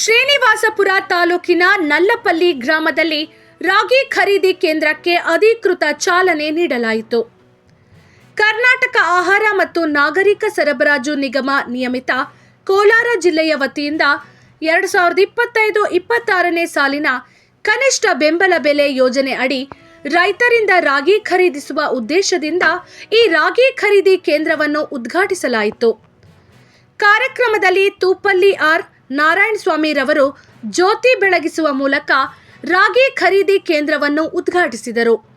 ಶ್ರೀನಿವಾಸಪುರ ತಾಲೂಕಿನ ನಲ್ಲಪಲ್ಲಿ ಗ್ರಾಮದಲ್ಲಿ ರಾಗಿ ಖರೀದಿ ಕೇಂದ್ರಕ್ಕೆ ಅಧಿಕೃತ ಚಾಲನೆ ನೀಡಲಾಯಿತು. ಕರ್ನಾಟಕ ಆಹಾರ ಮತ್ತು ನಾಗರಿಕ ಸರಬರಾಜು ನಿಗಮ ನಿಯಮಿತ ಕೋಲಾರ ಜಿಲ್ಲೆಯ ವತಿಯಿಂದ ಎರಡು ಸಾವಿರದ ಇಪ್ಪತ್ತೈದು ಇಪ್ಪತ್ತಾರನೇ ಸಾಲಿನ ಕನಿಷ್ಠ ಬೆಂಬಲ ಬೆಲೆ ಯೋಜನೆ ಅಡಿ ರೈತರಿಂದ ರಾಗಿ ಖರೀದಿಸುವ ಉದ್ದೇಶದಿಂದ ಈ ರಾಗಿ ಖರೀದಿ ಕೇಂದ್ರವನ್ನು ಉದ್ಘಾಟಿಸಲಾಯಿತು. ಕಾರ್ಯಕ್ರಮದಲ್ಲಿ ತೂಪಲ್ಲಿ ಆರ್ ನಾರಾಯಣ ಸ್ವಾಮಿರವರು ಜ್ಯೋತಿ ಬೆಳಗಿಸುವ ಮೂಲಕ ರಾಗಿ ಖರೀದಿ ಕೇಂದ್ರವನ್ನು ಉದ್ಘಾಟಿಸಿದರು.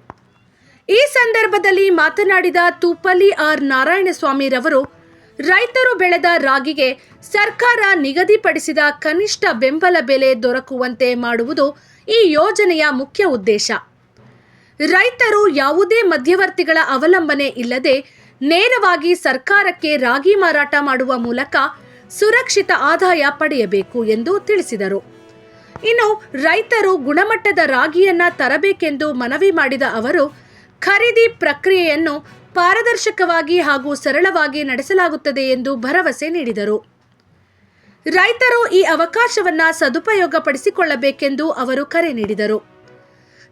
ಈ ಸಂದರ್ಭದಲ್ಲಿ ಮಾತನಾಡಿದ ತೂಪಲ್ಲಿ ಆರ್ ನಾರಾಯಣಸ್ವಾಮಿರವರು ರೈತರು ಬೆಳೆದ ರಾಗಿಗೆ ಸರ್ಕಾರ ನಿಗದಿಪಡಿಸಿದ ಕನಿಷ್ಠ ಬೆಂಬಲ ಬೆಲೆ ದೊರಕುವಂತೆ ಮಾಡುವುದು ಈ ಯೋಜನೆಯ ಮುಖ್ಯ ಉದ್ದೇಶ. ರೈತರು ಯಾವುದೇ ಮಧ್ಯವರ್ತಿಗಳ ಅವಲಂಬನೆ ಇಲ್ಲದೆ ನೇರವಾಗಿ ಸರ್ಕಾರಕ್ಕೆ ರಾಗಿ ಮಾರಾಟ ಮಾಡುವ ಮೂಲಕ ಸುರಕ್ಷಿತ ಆದಾಯ ಪಡೆಯಬೇಕು ಎಂದು ತಿಳಿಸಿದರು. ಇನ್ನು ರೈತರು ಗುಣಮಟ್ಟದ ರಾಗಿಯನ್ನ ತರಬೇಕೆಂದು ಮನವಿ ಮಾಡಿದ ಅವರು, ಖರೀದಿ ಪ್ರಕ್ರಿಯೆಯನ್ನು ಪಾರದರ್ಶಕವಾಗಿ ಹಾಗೂ ಸರಳವಾಗಿ ನಡೆಸಲಾಗುತ್ತದೆ ಎಂದು ಭರವಸೆ ನೀಡಿದರು. ರೈತರು ಈ ಅವಕಾಶವನ್ನ ಸದುಪಯೋಗಪಡಿಸಿಕೊಳ್ಳಬೇಕೆಂದು ಅವರು ಕರೆ ನೀಡಿದರು.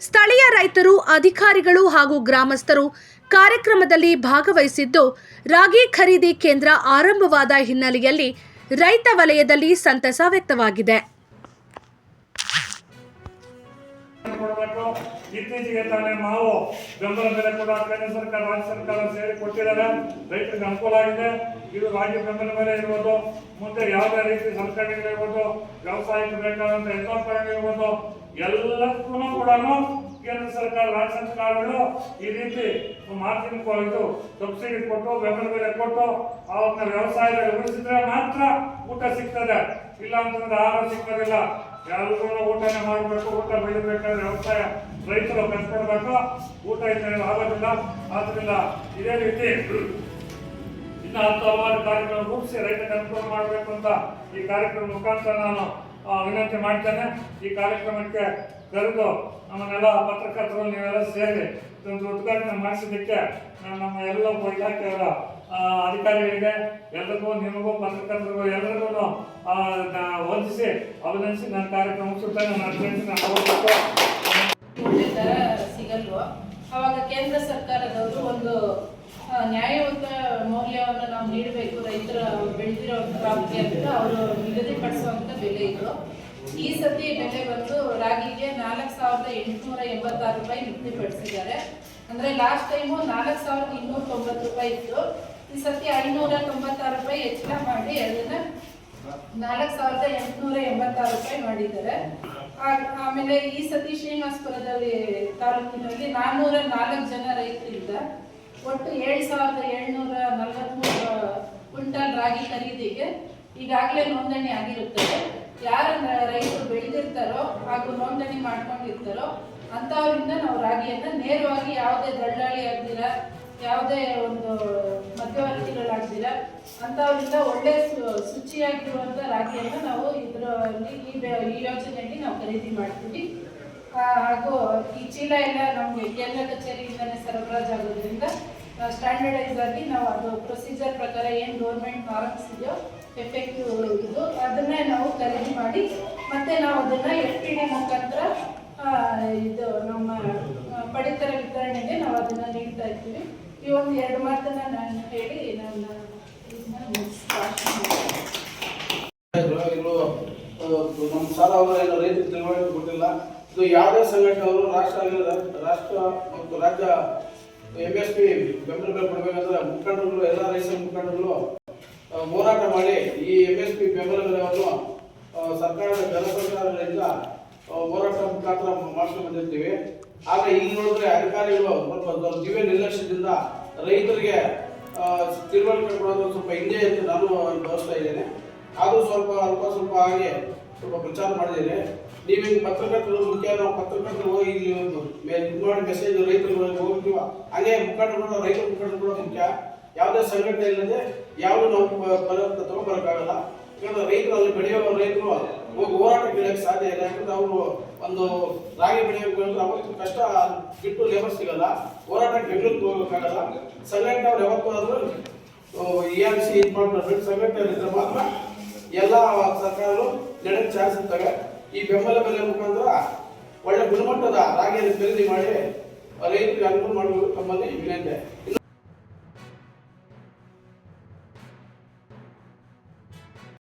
ಸ್ಥಳೀಯ ರೈತರು, ಅಧಿಕಾರಿಗಳು ಹಾಗೂ ಗ್ರಾಮಸ್ಥರು ಕಾರ್ಯಕ್ರಮದಲ್ಲಿ ಭಾಗವಹಿಸಿದ್ದು, ರಾಗಿ ಖರೀದಿ ಕೇಂದ್ರ ಆರಂಭವಾದ ಹಿನ್ನೆಲೆಯಲ್ಲಿ ರೈತ ವಲಯದಲ್ಲಿ ಸಂತಸ ವ್ಯಕ್ತವಾಗಿದೆ. ಇತ್ತೀಚೆಗೆ ತಾನೇ ಮಾವು ಬೆಂಬಲ ಬೆಲೆ ಕೂಡ ಕೇಂದ್ರ ಸರ್ಕಾರ, ರಾಜ್ಯ ಸರ್ಕಾರ ಸೇರಿ ಕೊಟ್ಟಿದ್ದಾರೆ. ರೈತರಿಗೆ ಅನುಕೂಲ ಆಗಿದೆ. ಇದು ರಾಜ್ಯ ಬೆಂಬಲ ಬೆಲೆ ಇರ್ಬೋದು ಮುಂದೆ ಯಾವುದೇ ರೀತಿ ಸಲಕರಣೆಗಳಿರ್ಬೋದು ವ್ಯವಸಾಯಕ್ಕೆ ಬೇಕಾದಂತ ಯಂತ್ರೋಪಕರಣಗಳಿರ್ಬೋದು ಎಲ್ಲಕ್ಕೂ ಕೂಡ ಕೇಂದ್ರ ಸರ್ಕಾರ, ರಾಜ್ಯ ಸರ್ಕಾರಗಳು ಈ ರೀತಿ ಮಾರ್ಜಿನ್ ಇದು ಸಬ್ಸಿಡಿ ಕೊಟ್ಟು, ಬೆಂಬಲ ಬೆಲೆ ಕೊಟ್ಟು ಅವನ್ನ ವ್ಯವಸಾಯದಲ್ಲಿ ಉಳಿಸಿದ್ರೆ ಮಾತ್ರ ಊಟ ಸಿಗ್ತದೆ. ಇಲ್ಲ ಅಂತಂದ್ರೆ ಆಹಾರ ಸಿಕ್ಕೋದಿಲ್ಲ ಎಲ್ಲರೂ ಊಟನೇ ಮಾಡಬೇಕು, ಊಟ ಬೆಳಿಬೇಕಾದ್ರೆ ವ್ಯವಸಾಯ ರೈತರು ಕಷ್ಟಪಡಬೇಕು ಊಟ ಇದ್ದರೆ ಆಗೋದಿಲ್ಲ. ಆದ್ರಿಂದ ಇದೇ ರೀತಿ ಇನ್ನು ಹತ್ತು ಹಲವಾರು ಕಾರ್ಯಕ್ರಮ ರೂಪಿಸಿ ರೈತರಿಗೆ ಅನುಕೂಲ ಮಾಡಬೇಕು ಅಂತ ಈ ಕಾರ್ಯಕ್ರಮ ಮುಖಾಂತರ ನಾನು ವಿನಂತಿ ಮಾಡ್ತೇನೆ ಈ ಕಾರ್ಯಕ್ರಮಕ್ಕೆ ಕರೆದು ನಮ್ಮನ್ನೆಲ್ಲ ಪತ್ರಕರ್ತರು ನೀವೆಲ್ಲ ಸೇರಿ ಇದೊಂದು ಉದ್ಘಾಟನೆ ಮಾಡಿಸಿದ್ದಕ್ಕೆ ನಾನು ನಮ್ಮ ಎಲ್ಲ ಇಲಾಖೆಯವರ ಅಧಿಕಾರಿಗಳಿಗೆ, ಎಲ್ರಿಗೂ, ನಿಮಗೂ, ಪತ್ರಕರ್ತರಿಗೂ ಎಲ್ಲರಿಗೂ ವಂದಿಸಿ ಅಭಿನಂದಿಸಿ ನನ್ನ ಕಾರ್ಯಕ್ರಮ ಮುಗಿಸುತ್ತೇನೆ ನಾನು ಸಿಗಲ್ವೋ? ಅವಾಗ ಕೇಂದ್ರ ಸರ್ಕಾರದವರು ಒಂದು ಆ, ನ್ಯಾಯಯುತ ಮೌಲ್ಯವನ್ನು ನಾವು ನೀಡಬೇಕು ರೈತರ ಬೆಳೆದಿರೋ ಪ್ರಾಪ್ತಿ ಅಂತ ಅವರು ನಿಗದಿಪಡಿಸುವಂಥ ಬೆಲೆ ಇದ್ರು ಈ ಸತಿ ಬೆಲೆ ಬಂದು ರಾಗಿಗೆ ನಾಲ್ಕು ಸಾವಿರದ ಎಂಟುನೂರ ಎಂಬತ್ತಾರು ರೂಪಾಯಿ ನಿಗದಿಪಡಿಸಿದ್ದಾರೆ. ಅಂದ್ರೆ ಲಾಸ್ಟ್ ಟೈಮು ನಾಲ್ಕು ಸಾವಿರದ ಇನ್ನೂರ ತೊಂಬತ್ತು ರೂಪಾಯಿ ಇತ್ತು. ಈ ಸತಿ ಐನೂರ ತೊಂಬತ್ತಾರು ರೂಪಾಯಿ ಹೆಚ್ಚಳ ಮಾಡಿ ಅದನ್ನ ನಾಲ್ಕು ಸಾವಿರದ ಎಂಟುನೂರ ಎಂಬತ್ತಾರು ರೂಪಾಯಿ ಮಾಡಿದ್ದಾರೆ. ಆಮೇಲೆ ಈ ಸತಿ ಶ್ರೀನಿವಾಸಪುರದಲ್ಲಿ ತಾಲೂಕಿನಲ್ಲಿ ನಾನ್ನೂರ ನಾಲ್ಕು ಜನ ರೈತರಿಂದ ಒಟ್ಟು ಏಳು ಸಾವಿರದ ಏಳ್ನೂರ ನಲವತ್ಮೂರು ಕ್ವಿಂಟಲ್ ರಾಗಿ ಖರೀದಿಗೆ ಈಗಾಗಲೇ ನೋಂದಣಿ ಆಗಿರುತ್ತದೆ. ಯಾರ ರೈತರು ಬೆಳೆದಿರ್ತಾರೋ ಹಾಗೂ ನೋಂದಣಿ ಮಾಡ್ಕೊಂಡಿರ್ತಾರೋ ಅಂಥವರಿಂದ ನಾವು ರಾಗಿಯನ್ನು ನೇರವಾಗಿ ಯಾವುದೇ ದಳ್ಳಾಳಿ ಆಗ್ದಿರ, ಯಾವುದೇ ಒಂದು ಮಧ್ಯವರ್ತಿಗಳಾಗ್ದಿರ ಅಂಥವರಿಂದ ಒಳ್ಳೆ ಶುಚಿಯಾಗಿರುವಂಥ ರಾಗಿಯನ್ನು ನಾವು ಇದರಲ್ಲಿ ಈ ಯೋಜನೆಯಲ್ಲಿ ನಾವು ಖರೀದಿ ಮಾಡ್ತೀವಿ. ಹಾಗೂ ಈ ಚೀಲ ಎಲ್ಲ ನಮಗೆ ಕೇಂದ್ರ ಕಚೇರಿಯಿಂದಲೇ ಸರಬರಾಜು ಆಗೋದ್ರಿಂದ ಸ್ಟ್ಯಾಂಡರ್ಡೈಸ್ ಆಗಿ ನಾವು ಅದು ಪ್ರೊಸೀಜರ್ ಪ್ರಕಾರ ಏನು ಗೌರ್ಮೆಂಟ್ ನಾರ್ಮ್ಸ್ ಇದೆಯೋ ಎಫೆಕ್ಟಿವ್ ಅದನ್ನೇ ನಾವು ಖರೀದಿ ಮಾಡಿ, ಮತ್ತೆ ನಾವು ಅದನ್ನು ಎಫ್ ಪಿ ಡಿ ಮುಖಾಂತರ ಇದು ನಮ್ಮ ಪಡಿತರ ವಿತರಣೆಗೆ ನಾವು ಅದನ್ನು ನೀಡ್ತಾ ಇರ್ತೀವಿ ಈ ಒಂದು ಎರಡು ಮಾತನ್ನು ನಾನು ಹೇಳಿ ನನ್ನ ನಮ್ಮ ಸಾಲ ರೈತರಿಗೆ ತಿಳುವಳಿಕೆ ಕೊಟ್ಟಿಲ್ಲ. ಇದು ಯಾವುದೇ ಸಂಘಟನೆ ಅವರು ರಾಷ್ಟ್ರ ರಾಷ್ಟ್ರ ಮತ್ತು ರಾಜ್ಯ ಎಂ ಎಸ್ ಪಿ ಬೆಂಬಲ ಬೆಲೆ ಕೊಡಬೇಕಂದ್ರೆ ಮುಖಂಡರುಗಳು, ಎಲ್ಲ ರೈತ ಮುಖಂಡರುಗಳು ಹೋರಾಟ ಮಾಡಿ ಈ ಎಂ ಎಸ್ ಪಿ ಬೆಂಬಲ ಬೆಲೆಯನ್ನು ಸರ್ಕಾರದ ಜನ ಸರ್ಕಾರಗಳಿಂದ ಹೋರಾಟ ಮುಖಾಂತರ ಮಾಡ್ಕೊಂಡು ಬಂದಿರ್ತೀವಿ. ಆದರೆ ಈಗ ನೋಡಿದ್ರೆ ಅಧಿಕಾರಿಗಳು ಸ್ವಲ್ಪ ದಿವ್ಯ ನಿರ್ಲಕ್ಷ್ಯದಿಂದ ರೈತರಿಗೆ ತಿಳುವಳಿಕೆ ಕೊಡೋದು ಸ್ವಲ್ಪ ಹಿಂದೆ ಅಂತ ನಾನು ಭಾವಿಸ್ತಾ ಇದ್ದೇನೆ. ಆದರೂ ಸ್ವಲ್ಪ ಅಲ್ಪ ಸ್ವಲ್ಪ ಹಾಗೆ ಸ್ವಲ್ಪ ಪ್ರಚಾರ ಮಾಡಿದ್ದೇನೆ. ನೀವೇನು ಪತ್ರಕರ್ತರು, ಮುಖ್ಯ ನಾವು ಪತ್ರಕರ್ತರು ಹೋಗಿ ಇಲ್ಲಿ ಒಂದು ಮಾಡಿ ಮೆಸೇಜ್ ರೈತರು ಹೋಗ್ತೀವ? ಹಾಗೆ ಮುಖಂಡರು ರೈತರ ಮುಖಂಡರು ಕೂಡ ಮುಖ್ಯ. ಯಾವುದೇ ಸಂಘಟನೆ ಇಲ್ಲದೆ ಯಾವುದು ನಾವು ಪ- ಬರ- ತಗೊಂಡ್ಬರಕ್ಕಾಗಲ್ಲ ಯಾಕಂದ್ರೆ ರೈತರು ಅಲ್ಲಿ ಬೆಳೆಯೋ ರೈತರು ಹೋಗಿ ಹೋರಾಟ ಬೆಳೆಯಕ್ಕೆ ಸಾಧ್ಯ ಇಲ್ಲ. ಯಾಕಂದ್ರೆ ಅವರು ಒಂದು ರಾಗಿ ಬೆಳೆಯಬೇಕು ಅಂದ್ರೆ ಅವತ್ತು ಕಷ್ಟ ಬಿಟ್ಟು ಲೇಬರ್ ಸಿಗಲ್ಲ. ಹೋರಾಟ ಬೆಂಗಳೂರಿಗೆ ಹೋಗೋಕ್ಕಾಗಲ್ಲ ಸಂಘಟನೆ ಅವ್ರು ಯಾವತ್ತಾದ್ರೂ ಇ ಆರ್ ಸಿ ಇದು ಸಂಘಟನೆ ಇದ್ರೆ ಮಾತ್ರ ಎಲ್ಲ ಸರ್ಕಾರಗಳು ನಡೆದ ಚಾನ್ಸ್ ಇದ್ದಾಗ ಈ ಬೆಂಬಲ ಬೆಲೆ ಮುಖಾಂತರ ಒಳ್ಳೆ ಗುಣಮಟ್ಟದ ರಾಗಿಯನ್ನು ಖರೀದಿ ಮಾಡಿ ರೈತರಿಗೆ ಅನುಕೂಲ ಮಾಡಬೇಕು ತಮ್ಮಲ್ಲಿ ವಿನಂತಿ.